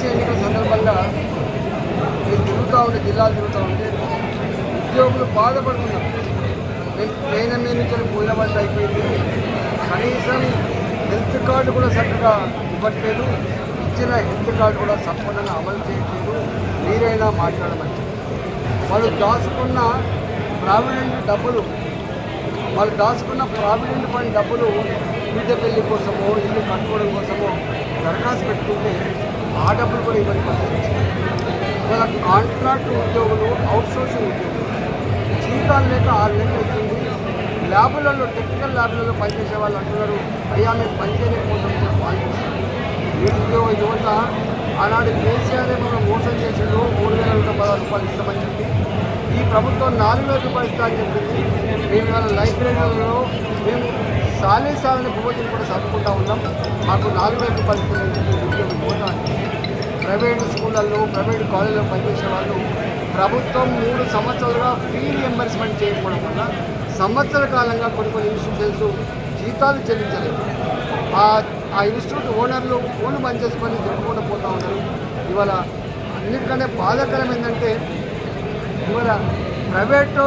MLC ఎన్నికల సందర్భంగా నేను తిరుగుతూ ఉంటే జిల్లాలు తిరుగుతూ ఉంటే ఉద్యోగులు బాధపడుతున్నారు. ట్రైన్ మీద నుంచి పోయిన అయిపోయింది. కనీసం హెల్త్ కార్డు కూడా చక్కగా ఇవ్వట్లేదు. ఇచ్చిన హెల్త్ కార్డు కూడా సంపూర్ణంగా అమలు చేయట్లేదు. మీరైనా మాట్లాడమని వాళ్ళు దాచుకున్న ప్రావిడెంట్ డబ్బులు వాళ్ళు దాచుకున్న ప్రావిడెంట్ ఫండ్ డబ్బులు బిడ్డ పెళ్ళి కోసమో ఇల్లు కట్టుకోవడం కోసమో దరఖాస్తు పెట్టుకుంటే ఆ డబ్బులు కూడా ఇవ్వని పరిస్థితి. ఇవాళ కాంట్రాక్ట్ ఉద్యోగులు అవుట్సోర్సింగ్ ఉద్యోగులు. జీతాలు లేక ఆరు నెలలు వచ్చింది ల్యాబులలో టెక్నికల్ ల్యాబులలో పనిచేసే వాళ్ళు అంటున్నారు అయ్యా మేము పనిచేయలేకపోతున్నాం వాళ్ళు నిరుద్యోగ యువత ఆనాడు కేసీఆర్ మనం మోసం చేసిండు. మూడు వేల నూట పదహారు రూపాయలు ఇస్తామని చెప్పి. ఈ ప్రభుత్వం నాలుగు వేల రూపాయలు ఇస్తా అని చెప్పింది మేము ఇవాళ లైబ్రరీలలో మేము సాలే సాలని భోజనం కూడా చదువుకుంటా ఉన్నాం. మాకు నాలుగు వేల రూపాయలు ఇస్తామని చెప్పి నిరుద్యోగ యువత ప్రైవేట్ స్కూళ్ళల్లో ప్రైవేట్ కాలేజీలో పనిచేసే వాళ్ళు ప్రభుత్వం మూడు సంవత్సరాలుగా ఫీ రియంబర్స్మెంట్ చేయకపోవడం వల్ల సంవత్సర కాలంగా కొన్ని కొన్ని ఇన్స్టిట్యూషన్స్ జీతాలు చెల్లించలేదు. ఆ ఆ ఇన్స్టిట్యూట్ ఓనర్లు ఫోన్ బంద్ చేసుకొని జరుపుకుంటూ పోతూ ఉన్నారు. ఇవాళ అన్నిటికంటే బాధాకరం ఏంటంటే ఇవాళ ప్రైవేటు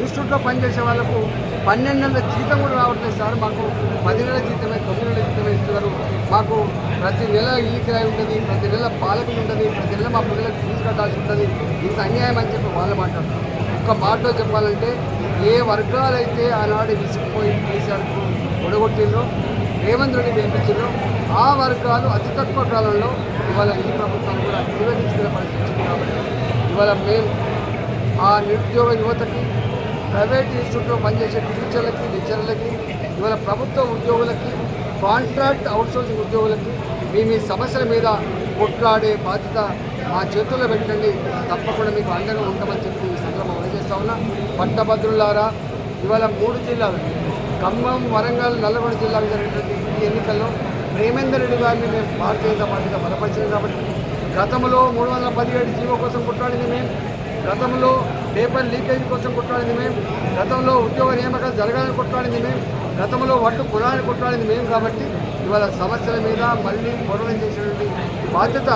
ఇన్స్టిట్యూట్లో పనిచేసే వాళ్ళకు పన్నెండు నెలల జీతం కూడా రావట్లేదు సార్. మాకు పది నెలల జీతమే తొమ్మిది నెలల జీతమే ఇస్తున్నారు. మాకు ప్రతి నెల ఇల్లు కిరాయి ఉంటుంది ప్రతి నెల పాలకులు ఉంటుంది ప్రతి నెల మా పిల్లలకు ఫీజు కట్టాల్సి ఉంటుంది. ఇంత అన్యాయం అని చెప్పి వాళ్ళు మాట్లాడతారు ఒక్క మాటలో చెప్పాలంటే ఏ వర్గాలైతే ఆనాడు విసిగిపోయి కేసీఆర్కు ఒడగొట్టిండ్రో రేవంత్ రెడ్డి గెలిపించారో ఆ వర్గాలు అతి తక్కువ కాలంలో ఇవాళ ఈ ప్రభుత్వం కూడా నిర్వహించిన పరిస్థితి కాబట్టి ఇవాళ మేము ఆ నిరుద్యోగ యువతకి ప్రైవేట్ ఇన్స్టిట్యూట్లో పనిచేసే టీచర్లకి లెక్చర్లకి ఇవాళ ప్రభుత్వ ఉద్యోగులకి కాంట్రాక్ట్ అవుట్సోర్సింగ్ ఉద్యోగులకి మీ మీ సమస్యల మీద కొట్లాడే బాధ్యత మా చేతుల్లో పెట్టండి. తప్పకుండా మీకు అండగా ఉంటామని చెప్పి ఈ సందర్భం తెలియజేస్తా ఉన్నా. పట్టభద్రులారా ఇవాళ మూడు జిల్లాలు ఖమ్మం వరంగల్ నల్లగొండ జిల్లాకు జరిగినటువంటి ఈ ఎన్నికల్లో ప్రేమేందర్ రెడ్డి గారిని మేము భారతీయ జనతా పార్టీగా బలపరిచింది కాబట్టి గతంలో మూడు వందల పదిహేడు జీవో కోసం కొట్లాడింది మేము. గతంలో పేపర్ లీకేజ్ కోసం కొట్లాడింది మేము గతంలో ఉద్యోగ నియామకాలు జరగాలని కొట్లాడింది మేము గతంలో వడ్డు కులాన్ని కొట్లాడింది మేము కాబట్టి ఇవాళ సమస్యల మీద మళ్ళీ పోరాటం చేసినటువంటి బాధ్యత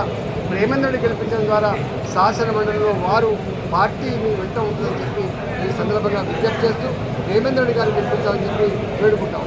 ప్రేమేంద్రుడి గెలిపించడం ద్వారా శాసన మండలిలో వారు పార్టీ మీ వెంట ఉంటుందని చెప్పి ఈ సందర్భంగా విజ్ఞప్తి చేస్తూ ప్రేమేంద్రుడి గారు గెలిపించాలని చెప్పి వేడుకుంటాం.